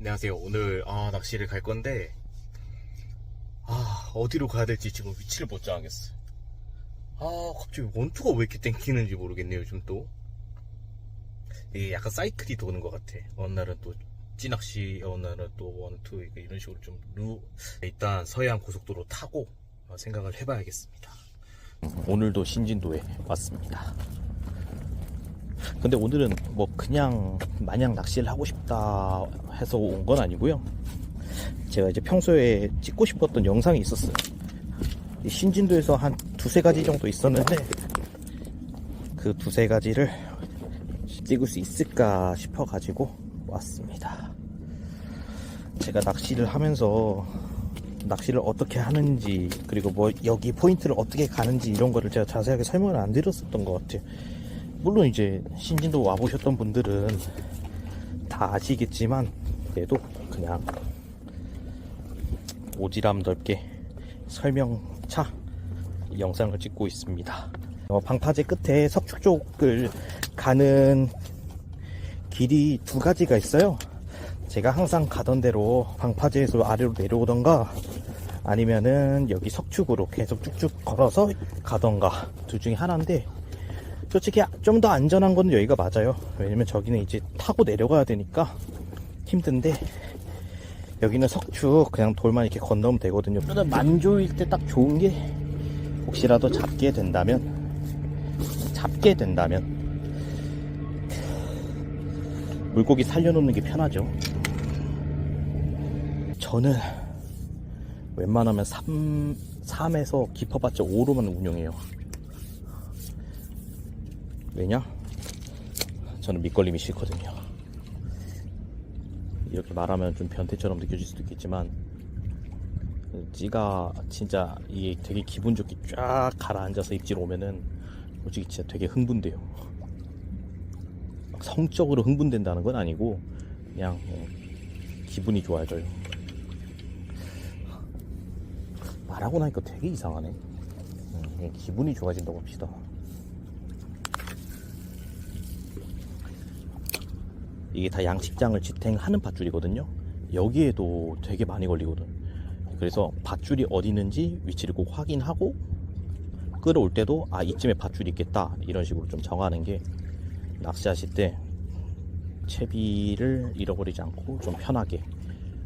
안녕하세요. 오늘 아, 낚시를 갈 건데 아 어디로 가야 될지 지금 위치를 못 정하겠어. 아 갑자기 원투가 왜 이렇게 땡기는지 모르겠네요. 요즘 또 이게 약간 사이클이 도는 것 같아. 어느 날은 또 찌낚시, 어느 날은 또 원투 이런 식으로 좀 루. 일단 서해안 고속도로 타고 어, 생각을 해봐야겠습니다. 오늘도 신진도에 왔습니다. 근데 오늘은 뭐 그냥 마냥 낚시를 하고 싶다 해서 온 건 아니고요. 제가 이제 평소에 찍고 싶었던 영상이 있었어요. 이 신진도에서 한 두세 가지 정도 있었는데 그 두세 가지를 찍을 수 있을까 싶어 가지고 왔습니다. 제가 낚시를 하면서 낚시를 어떻게 하는지 그리고 뭐 여기 포인트를 어떻게 가는지 이런 거를 제가 자세하게 설명을 안 드렸었던 것 같아요. 물론 이제 신진도 와보셨던 분들은 다 아시겠지만 그래도 그냥 오지랖 넓게 설명차 영상을 찍고 있습니다. 어, 방파제 끝에 석축 쪽을 가는 길이 두 가지가 있어요. 제가 항상 가던 대로 방파제에서 아래로 내려오던가 아니면은 여기 석축으로 계속 쭉쭉 걸어서 가던가 둘 중에 하나인데 솔직히 좀 더 안전한 건 여기가 맞아요. 왜냐면 저기는 이제 타고 내려가야 되니까 힘든데 여기는 석축 그냥 돌만 이렇게 건너면 되거든요. 그러다 만조일 때 딱 좋은 게 혹시라도 잡게 된다면 잡게 된다면 물고기 살려놓는 게 편하죠. 저는 웬만하면 3, 3에서 깊어봤자 5로만 운영해요. 왜냐? 저는 밑걸림이 싫거든요. 이렇게 말하면 좀 변태처럼 느껴질 수도 있겠지만, 찌가 진짜 이게 되게 기분 좋게 쫙 가라앉아서 입질 오면은 솔직히 진짜 되게 흥분돼요. 막 성적으로 흥분된다는 건 아니고, 그냥 어, 기분이 좋아져요. 말하고 나니까 되게 이상하네. 음, 기분이 좋아진다고 합시다. 이게 다 양식장을 지탱하는 밧줄이거든요. 여기에도 되게 많이 걸리거든. 그래서 밧줄이 어디 있는지 위치를 꼭 확인하고 끌어올 때도 아 이쯤에 밧줄이 있겠다 이런 식으로 좀 정하는 게 낚시하실 때 채비를 잃어버리지 않고 좀 편하게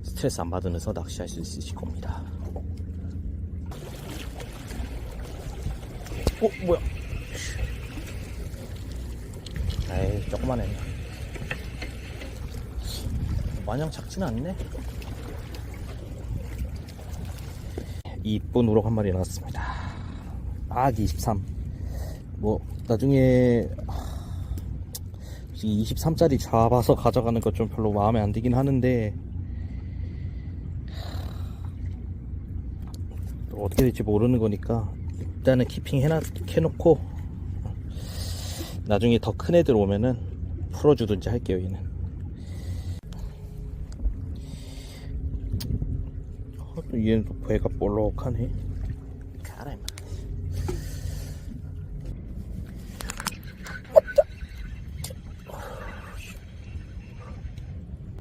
스트레스 안 받으면서 낚시할 수 있으실 겁니다. 어 뭐야? 에이 조그만해. 마냥 작지는 않네. 이쁜 우럭 한 마리 나왔습니다. 악 23. 뭐 나중에 23짜리 잡아서 가져가는 거좀 별로 마음에 안 들긴 하는데 또 어떻게 될지 모르는 거니까 일단은 키핑 해놔, 해놓고 나중에 더 큰 애들 오면은 풀어주든지 할게요 얘는 또 얘는 또 배가 볼록하네. 가라 임마.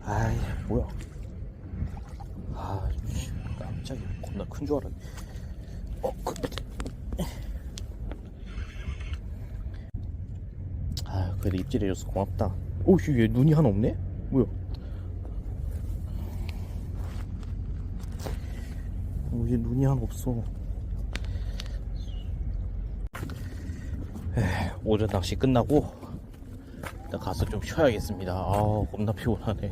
아이 뭐야. 아 씨, 깜짝이야. 겁나 큰 줄 알았네. 어, 그... 아 그래도 입질해줘서 고맙다. 오씨 얘 눈이 하나 없네? 뭐야 어, 얘 눈이 하나 없어. 에이, 오전 낚시 끝나고 일단 가서 좀 쉬어야겠습니다. 아 겁나 피곤하네.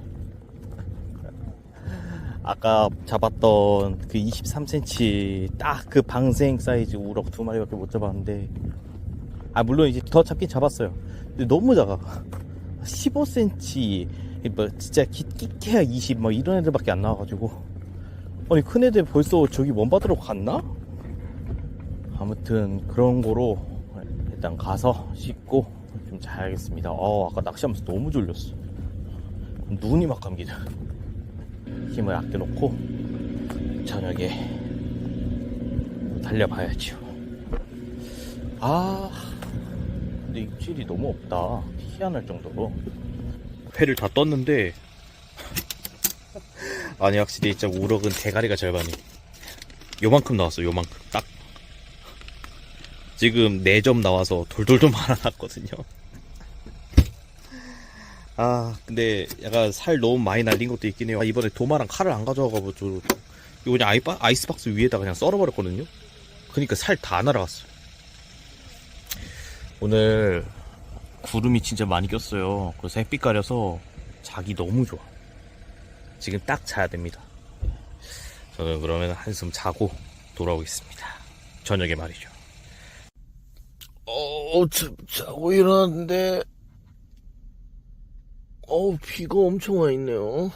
아까 잡았던 그 23cm 딱 그 방생 사이즈 우럭 두 마리밖에 못 잡았는데 아 물론 이제 더 잡긴 잡았어요. 근데 너무 작아. 15cm 뭐 진짜 기, 끼케야 20 뭐 이런 애들밖에 안 나와가지고 아니 큰 애들 벌써 저기 먼바다로 갔나? 아무튼 그런 거로 일단 가서 씻고 좀 자야겠습니다 어 아까 낚시하면서 너무 졸렸어 눈이 막 감기다 힘을 아껴놓고 저녁에 달려봐야죠. 아, 근데 입질이 너무 없다. 희한할 정도로. 회를 다 떴는데 아니 확실히 진짜 우럭은 대가리가 절반이. 요만큼 나왔어 요만큼. 딱. 지금 4점 나와서 돌돌돌 말아놨거든요. 아 근데 약간 살 너무 많이 날린 것도 있긴 해요. 아, 이번에 도마랑 칼을 안 가져와가지고 이거 그냥 아이바, 아이스박스 위에다가 그냥 썰어버렸거든요. 그니까 살 다 날아갔어요. 오늘 구름이 진짜 많이 꼈어요. 그래서 햇빛 가려서 자기 너무 좋아 지금 딱 자야 됩니다. 저는 그러면 한숨 자고 돌아오겠습니다. 저녁에 말이죠. 어, 참, 자고 일어났는데 어우 비가 엄청 와 있네요.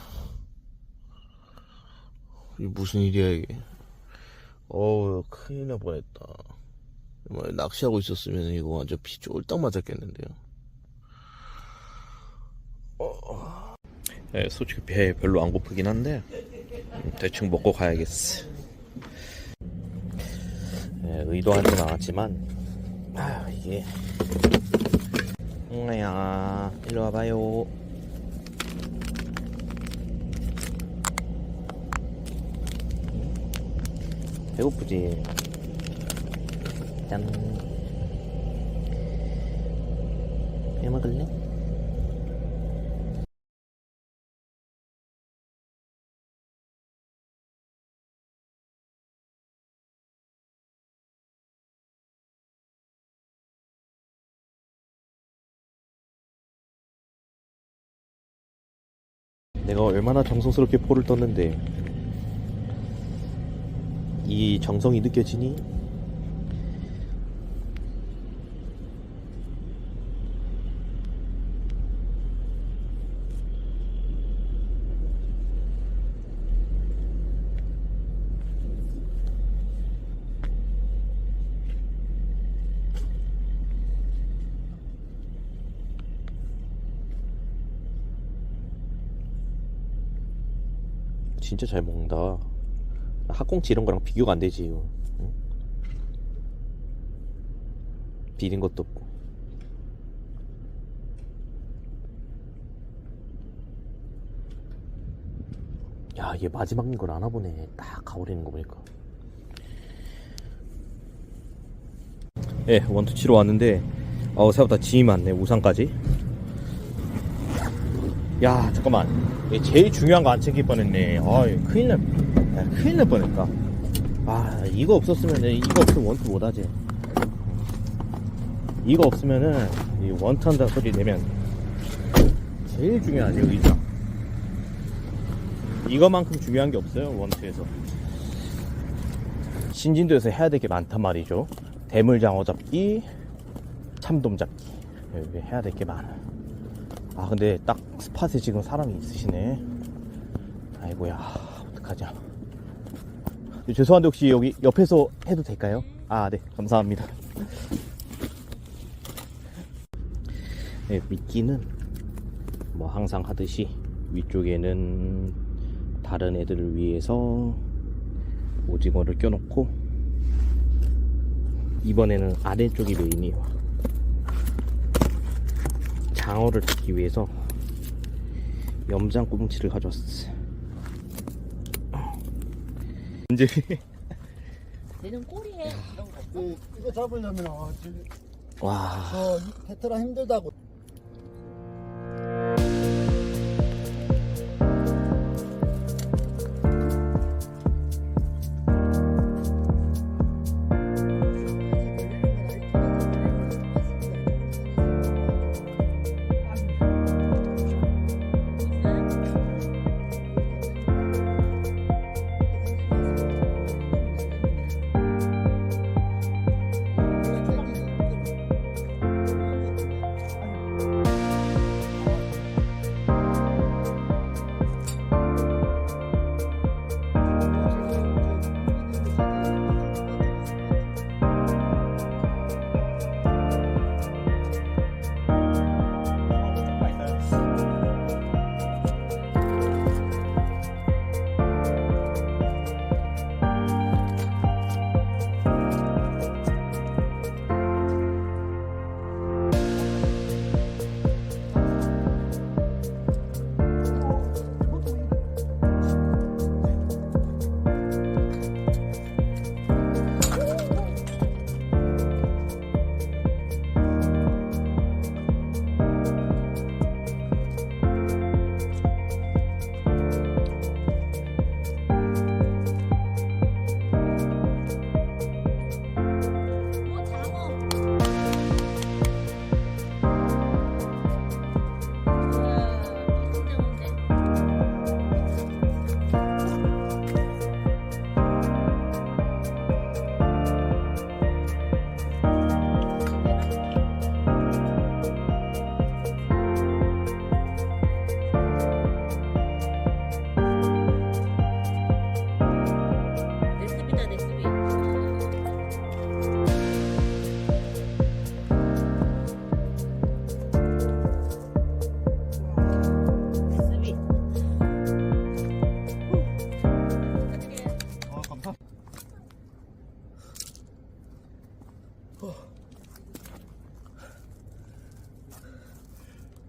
이게 무슨 일이야 이게? 어우 큰일 날 뻔했다. 뭐, 낚시하고 있었으면 이거 완전 비 쫄딱 맞았겠는데요. 어. 네, 솔직히 배 별로 안 고프긴 한데 음, 대충 먹고 가야겠어 네, 의도하진 않았지만 아 이게 옹아야 일로 와봐요 배고프지? 짠. 해 먹을래? 내가 얼마나 정성스럽게 포를 떴는데 이 정성이 느껴지니? 진짜 잘 먹는다. 학꽁치 이런 거랑 비교가 안 되지. 이거. 응? 비린 것도 없고. 야, 이게 마지막인 걸 아나 보네. 딱 가오리는 거 보니까. 예, 원투 치러 왔는데, 어, 생각보다 짐이 많네, 우산까지. 야, 잠깐만. 제일 중요한 거 안 챙길 뻔했네. 아, 큰일 날, 야, 큰일 날 뻔했다. 아, 이거 없었으면, 이거 없으면 원투 못하지. 이거 없으면은, 이 원투 한다는 소리 내면, 제일 중요하지, 의자. 이거만큼 중요한 게 없어요, 원투에서. 신진도에서 해야 될 게 많단 말이죠. 대물장어 잡기, 참돔 잡기. 여기 해야 될 게 많아. 아, 근데 딱 스팟에 지금 사람이 있으시네. 아이고야, 어떡하냐. 네, 죄송한데 혹시 여기 옆에서 해도 될까요? 아, 네, 감사합니다. 네, 미끼는 뭐 항상 하듯이 위쪽에는 다른 애들을 위해서 오징어를 껴놓고 이번에는 아래쪽이 메인이에요. 장어를 잡기 위해서 염장 꽁치를 가져왔어. 이제 얘는 꼬리에 이런 거 그, 이거 잡으려면 아, 저기, 와. 저 테트라 힘들다고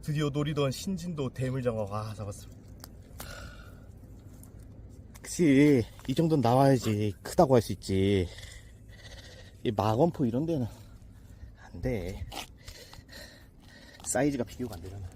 드디어 노리던 신진도 대물장어가 잡았습니다. 그치 이 정도는 나와야지 크다고 할 수 있지. 이 마건포 이런 데는 안돼. 사이즈가 비교가 안 되잖아.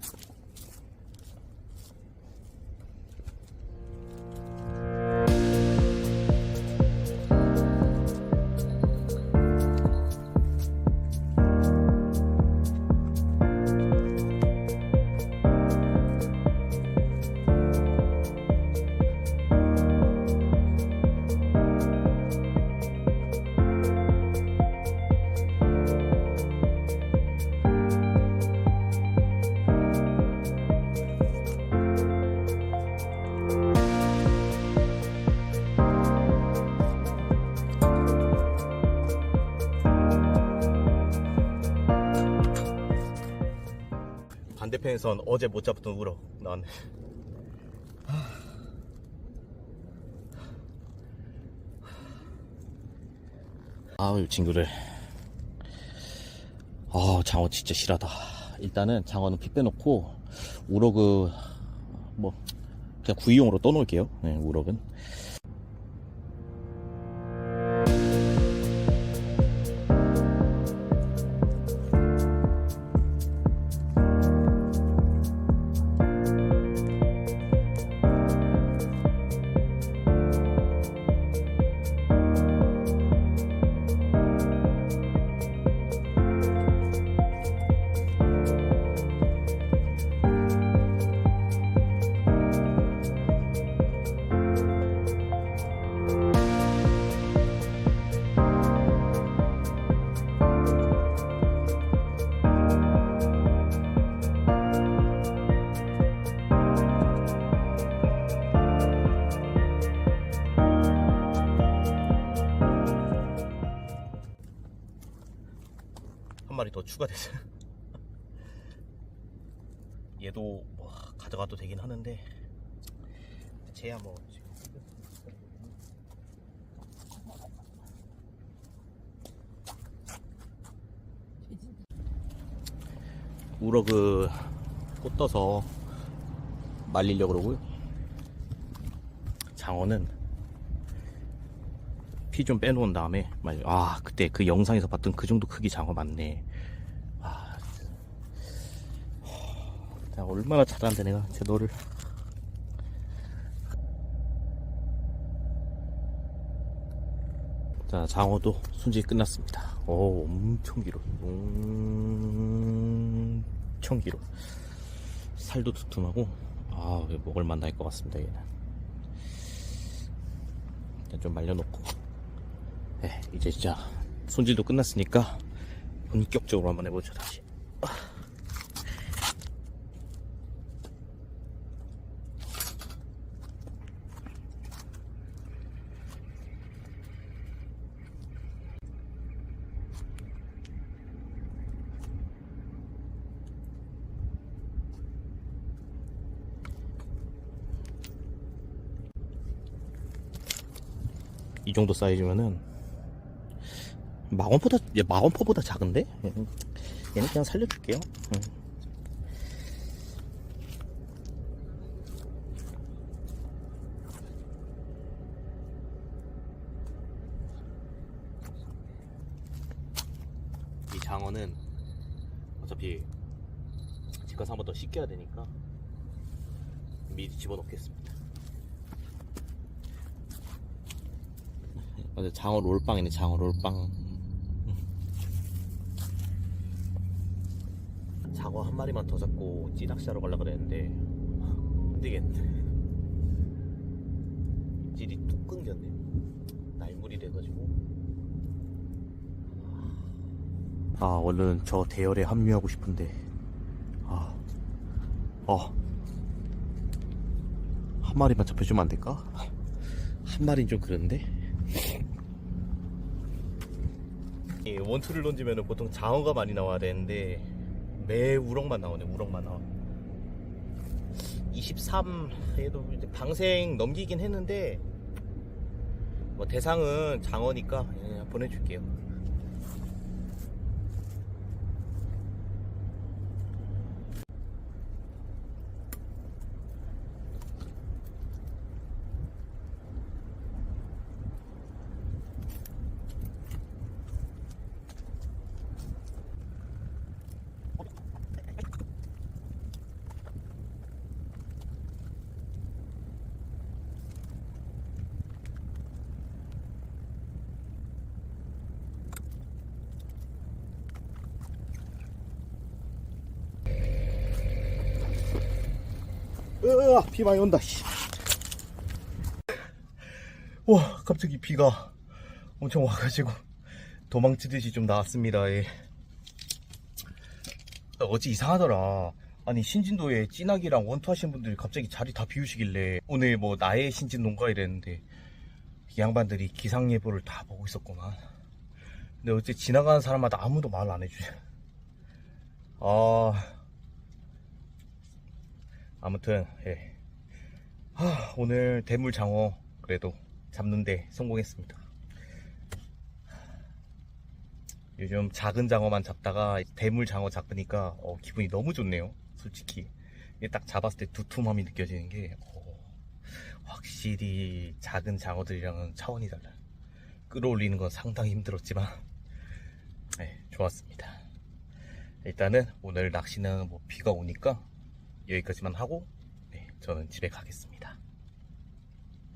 반대편에선 어제 못 잡았던 우럭 나왔네. 아우 친구들. 아 장어 진짜 실하다. 일단은 장어는 피 빼놓고 우럭은 뭐 그냥 구이용으로 떠놓을게요. 네, 우럭은. 한 마리 더 추가됐어요. 얘도 뭐 가져가도 되긴 하는데 쟤야 뭐 우럭을 꽃 떠서 말리려고 그러고요. 장어는 피 좀 빼놓은 다음에 말- 아 그때 그 영상에서 봤던 그 정도 크기 장어 맞네. 아 자, 얼마나 잘하는데 내가 제 너를. 자 장어도 손질 끝났습니다. 오 엄청 길어. 엄청 길어. 살도 두툼하고 아 먹을만 날 것 같습니다 얘는. 좀 말려놓고 네, 이제 진짜 손질도 끝났으니까 본격적으로 한번 해보죠 다시. 이 정도 사이즈면은 마원포보다 얘 마원포보다 작은데 얘는, 얘는 그냥 살려줄게요. 응. 이 장어는 어차피 집 가서 한번 더 씻겨야 되니까 미리 집어넣겠습니다. 맞아 장어 롤빵이네 장어 롤빵 장어 한 마리만 더 잡고 찌낚시하러 가려 그랬는데 안 되겠네. 찌리 뚝 끊겼네. 날물이 돼가지고. 아 얼른 저 대열에 합류하고 싶은데. 아 어. 한 마리만 잡혀주면 안 될까? 한 마리는 좀 그런데? 이 원투를 던지면 보통 장어가 많이 나와야 되는데 매 우럭만 나오네 우럭만. 나와 23 얘도 이제 방생 넘기긴 했는데 뭐 대상은 장어니까 예, 보내줄게요 으아, 비 많이 온다, 씨. 와, 갑자기 비가 엄청 와가지고 도망치듯이 좀 나왔습니다, 예. 어제 이상하더라. 아니, 신진도에 찐하기랑 원투 하시는 분들이 갑자기 자리 다 비우시길래 오늘 뭐 나의 신진 농가 이랬는데 이 양반들이 기상 예보를 다 보고 있었구만. 근데 어째 지나가는 사람마다 아무도 말 안 해주냐. 아, 아무튼, 예. 하, 오늘 대물 장어 그래도 잡는데 성공했습니다. 요즘 작은 장어만 잡다가 대물 장어 잡으니까 어, 기분이 너무 좋네요. 솔직히 딱 잡았을 때 두툼함이 느껴지는 게 어, 확실히 작은 장어들이랑은 차원이 달라요. 끌어올리는 건 상당히 힘들었지만 네, 좋았습니다. 일단은 오늘 낚시는 뭐 비가 오니까 여기까지만 하고 네, 저는 집에 가겠습니다.